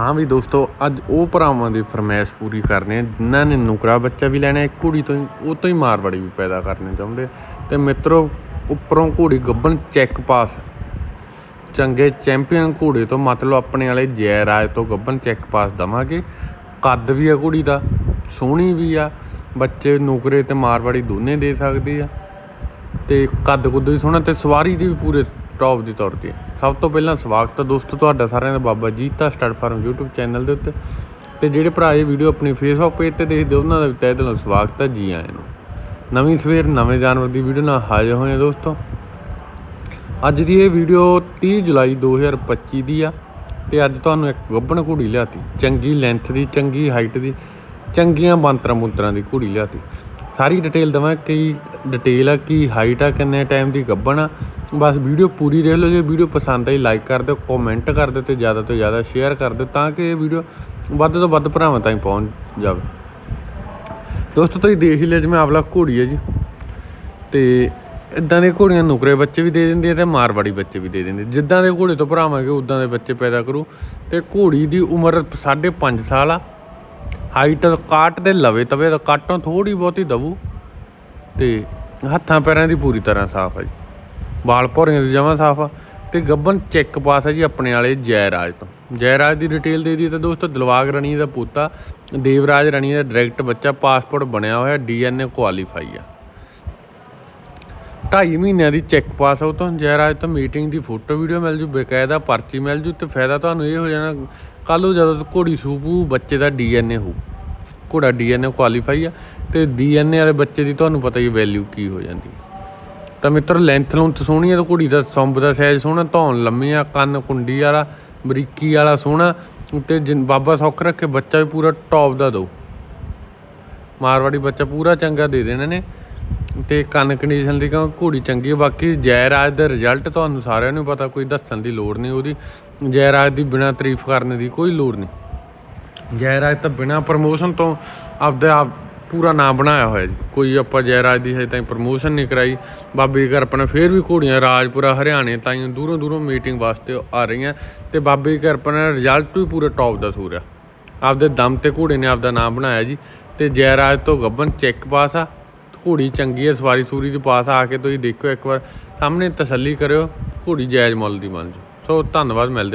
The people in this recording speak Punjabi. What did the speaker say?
ਹਾਂ ਵੀ ਦੋਸਤੋ, ਅੱਜ ਉਹ ਭਰਾਵਾਂ ਦੀ ਫਰਮਾਇਸ਼ ਪੂਰੀ ਕਰਨੀ ਹੈ, ਜਿਨ੍ਹਾਂ ਨੇ ਨੁਕਰਾ ਬੱਚਾ ਵੀ ਲੈਣਾ ਹੈ ਕੁੜੀ ਤੋਂ ਹੀ, ਉਹ ਤੋਂ ਹੀ ਮਾਰਵਾੜੀ ਵੀ ਪੈਦਾ ਕਰਨੀ ਚਾਹੁੰਦੇ। ਤੇ ਮਿੱਤਰੋ, ਉੱਪਰੋਂ ਘੋੜੀ ਗੱਬਨ ਚੈੱਕ ਪਾਸ ਚੰਗੇ ਚੈਂਪੀਅਨ ਘੋੜੇ ਤੋਂ ਮਤਲਬ ਆਪਣੇ ਵਾਲੇ ਜੈ ਰਾਜ ਤੋਂ ਗੱਬਣ ਚੈੱਕ ਪਾਸ ਦਵਾਂਗੇ। ਕੱਦ ਵੀ ਆ ਘੋੜੀ ਦਾ, ਸੋਹਣੀ ਵੀ ਆ, ਬੱਚੇ ਨੁਕਰੇ ਤੇ ਮਾਰਵਾੜੀ ਦੋਨੇ ਦੇ ਸਕਦੇ ਆ। ਤੇ ਕੱਦ ਕੁੱਦ ਵੀ ਸੋਹਣਾ, ਤੇ ਸਵਾਰੀ ਦੀ ਵੀ ਪੂਰੇ ਟੌਪ ਦੀ ਤੌਰ ਤੇ। ਸਭ ਤੋਂ ਪਹਿਲਾਂ ਸਵਾਗਤ ਹੈ ਦੋਸਤੋ ਤੁਹਾਡਾ ਸਾਰਿਆਂ ਦਾ Baba Jeeta stud farm YouTube channel ਦੇ ਉੱਤੇ। ਤੇ ਜਿਹੜੇ ਭਰਾ ਇਹ ਵੀਡੀਓ ਆਪਣੀ ਫੇਸਬੁੱਕ ਪੇਜ ਤੇ ਦੇਖਦੇ ਉਹਨਾਂ ਦਾ ਵੀ ਤਹਿ ਦਿਲੋਂ ਸਵਾਗਤ ਹੈ ਜੀ ਆਇਆਂ ਨੂੰ। ਨਵੀਂ ਸਵੇਰ, ਨਵੇਂ ਜਾਨਵਰ ਦੀ ਵੀਡੀਓ ਨਾਲ ਹਾਜ਼ਰ ਹੋਏ ਹਾਂ ਦੋਸਤੋ। ਅੱਜ ਦੀ ਇਹ ਵੀਡੀਓ 30 ਜੁਲਾਈ 2025 ਦੀ ਆ ਤੇ ਅੱਜ ਤੁਹਾਨੂੰ ਇੱਕ ਗੱਬਣ ਘੋੜੀ ਲਿਆਤੀ। ਚੰਗੀ ਲੈਂਥ ਦੀ, ਚੰਗੀ ਹਾਈਟ ਦੀ, ਚੰਗੀਆਂ ਬਾਂਤਰਾਂ ਬੁੰਤਰਾਂ ਦੀ ਘੋੜੀ ਲਿਆਤੀ। ਸਾਰੀ ਡਿਟੇਲ ਦਵਾਂ ਕੀ ਡਿਟੇਲ ਆ, ਕੀ ਹਾਈਟ ਆ, ਕਿੰਨੇ ਟਾਈਮ ਦੀ ਗੱਭਣ ਆ। ਬਸ ਵੀਡੀਓ ਪੂਰੀ ਦੇਖ ਲਓ, ਜੇ ਵੀਡੀਓ ਪਸੰਦ ਆਈ ਲਾਈਕ ਕਰ ਦਿਓ ਕਮੈਂਟ ਕਰ ਦਿਓ ਤੇ ਜ਼ਿਆਦਾ ਤੋਂ ਜ਼ਿਆਦਾ ਸ਼ੇਅਰ ਕਰ ਦਿਓ ਤਾਂ ਕਿ ਇਹ ਵੀਡੀਓ ਵੱਧ ਤੋਂ ਵੱਧ ਭਰਾਵਾਂ ਤਾਈਂ ਪਹੁੰਚ ਜਾਵੇ। ਦੋਸਤੋ, ਤੁਸੀਂ ਦੇਖ ਹੀ ਲਿਆ ਜਿਵੇਂ ਆਵਲਾ ਘੋੜੀ ਹੈ ਜੀ। ਤੇ ਇਦਾਂ ਦੇ ਘੋੜੀਆਂ ਨੁਕਰੇ ਬੱਚੇ ਵੀ ਦੇ ਦਿੰਦੇ ਆ ਤੇ ਮਾਰਵਾੜੀ ਬੱਚੇ ਵੀ ਦੇ ਦਿੰਦੇ ਜਿੱਦਾਂ ਦੇ ਘੋੜੇ ਤੋਂ ਭਰਾਵਾਂਗੇ ਉਦਾਂ ਦੇ ਬੱਚੇ ਪੈਦਾ ਕਰੂ। ਤੇ ਘੋੜੀ ਦੀ ਉਮਰ 5.5 ਸਾਲ ਆ। ਹਾਈਟ ਕਾਟ ਦੇ ਲਵੇ ਤਵੇ ਦਾ ਕਾਟੋਂ ਥੋੜੀ ਬਹੁਤੀ ਦਵੂ। ਤੇ ਹੱਥਾਂ ਪੈਰਾਂ ਦੀ ਪੂਰੀ ਤਰ੍ਹਾਂ ਸਾਫ਼ ਹੈ ਜੀ। ਵਾਲ ਭੌਰੀਆਂ ਦੀ ਜਮਾਂ ਸਾਫ਼ ਆ ਤੇ ਗੱਬਨ ਚੈੱਕ ਪਾਸ ਹੈ ਜੀ ਆਪਣੇ ਵਾਲੇ ਜੈਰਾਜ ਤੋਂ। ਜੈਰਾਜ ਦੀ ਡਿਟੇਲ ਦੇ ਦੀ ਤਾਂ ਦੋਸਤੋ ਦਿਲਵਾਗ ਰਣੀ ਦਾ ਪੁੱਤਾ ਦੇਵਰਾਜ ਰਣੀ ਦਾ ਡਾਇਰੈਕਟ ਬੱਚਾ ਪਾਸਪੋਰਟ ਬਣਿਆ ਹੋਇਆ ਡੀਐਨਏ ਕੁਆਲੀਫਾਈ ਆ। ਢਾਈ ਮਹੀਨਿਆਂ ਦੀ ਚੈੱਕ ਪਾਸ ਆਊ ਤੋਂ। ਜੈਰਾਜ ਤੋਂ ਮੀਟਿੰਗ ਦੀ ਫੋਟੋ ਵੀਡੀਓ ਮਿਲ ਜੂ, ਬਕਾਇਦਾ ਪਰਚੀ ਮਿਲ ਜੂ ਤੇ ਫਾਇਦਾ ਤੁਹਾਨੂੰ ਇਹ ਹੋ ਜਾਣਾ ਕੱਲ ਨੂੰ ਜਦੋਂ ਘੋੜੀ ਸੂਪੂ ਬੱਚੇ ਦਾ ਡੀਐਨਏ ਹੋਊ। ਘੋੜਾ ਡੀਐਨਏ ਕੁਆਲੀਫਾਈ ਆ ਤੇ ਡੀਐਨਏ ਵਾਲੇ ਬੱਚੇ ਦੀ ਤੁਹਾਨੂੰ ਪਤਾ ਹੀ ਵੈਲਿਊ ਕੀ ਹੋ ਜਾਂਦੀ ਤਾਂ ਮਿੱਤਰ ਲੈਂਥ ਲੂੰਥ ਸੋਹਣੀ ਆ ਤਾਂ ਘੋੜੀ ਦਾ ਸੰਬ ਦਾ ਸਾਈਜ਼ ਸੋਹਣਾ, ਧੌਣ ਲੰਮੀ ਆ, ਕੰਨ ਕੁੰਡੀ ਵਾਲਾ, ਬਰੀਕੀ ਵਾਲਾ ਸੋਹਣਾ ਤੇ ਜਿਨ- ਬਾਬਾ ਸੌਖ ਰੱਖੇ, ਬੱਚਾ ਵੀ ਪੂਰਾ ਟੌਪ ਦਾ ਦਊ ਮਾਰਵਾੜੀ ਬੱਚਾ ਪੂਰਾ ਚੰਗਾ ਦੇ ਦੇਣਾ ਨੇ। ਤੇ ਕੰਨ ਕੰਡੀਸ਼ਨ ਦੀ ਕਿਉਂ ਘੋੜੀ ਚੰਗੀ ਹੈ ਬਾਕੀ ਜੈਰਾਜ ਦਾ ਰਿਜ਼ਲਟ ਤੁਹਾਨੂੰ ਸਾਰਿਆਂ ਨੂੰ ਪਤਾ, ਕੋਈ ਦੱਸਣ ਦੀ ਲੋੜ ਨਹੀਂ ਉਹਦੀ। ਜੈਰਾਜ ਦੀ ਬਿਨਾਂ ਤਾਰੀਫ ਕਰਨ ਦੀ ਕੋਈ ਲੋੜ ਨਹੀਂ। ਜੈਰਾਜ ਤਾਂ ਬਿਨਾਂ ਪ੍ਰਮੋਸ਼ਨ ਤੋਂ ਆਪਦੇ ਆਪ ਪੂਰਾ ਨਾਮ ਬਣਾਇਆ ਹੋਇਆ ਜੀ। ਕੋਈ ਆਪਾਂ ਜੈਰਾਜ ਦੀ ਹਜੇ ਤਾਈਂ ਪ੍ਰਮੋਸ਼ਨ ਨਹੀਂ ਕਰਾਈ। ਬਾਬੇ ਘਰ ਆਪਣਾ ਫੇਰ ਵੀ ਘੋੜੀਆਂ, ਰਾਜਪੁਰਾ, ਹਰਿਆਣੇ ਤਾਈਂ ਦੂਰੋਂ ਦੂਰੋਂ ਮੀਟਿੰਗ ਵਾਸਤੇ ਆ ਰਹੀਆਂ। ਤੇ ਬਾਬੇ ਘਰ ਆਪਣਾ ਰਿਜ਼ਲਟ ਵੀ ਪੂਰਾ ਟੌਪ ਦਾ ਸੂਰਿਆ ਆਪਦੇ ਦਮ ਤੇ ਘੋੜੇ ਨੇ ਆਪਦਾ ਨਾਮ ਬਣਾਇਆ ਜੀ। ਤੇ ਜੈਰਾਜ ਤੋਂ ਗੱਬਨ ਚੈੱਕ ਪਾਸ ਆ। ਘੋੜੀ ਚੰਗੀ ਹੈ ਸਵਾਰੀ ਸੂਰੀ ਦੀ ਪਾਸ ਆ ਕੇ ਤੁਸੀਂ ਦੇਖੋ ਇੱਕ ਵਾਰ। ਸਾਹਮਣੇ ਤਸੱਲੀ ਕਰਿਓ, ਘੋੜੀ ਜਾਇਜ਼ ਮੁੱਲ ਦੀ ਬਣ ਜੂ। ਸੋ ਧੰਨਵਾਦ, ਮਿਲਦੇ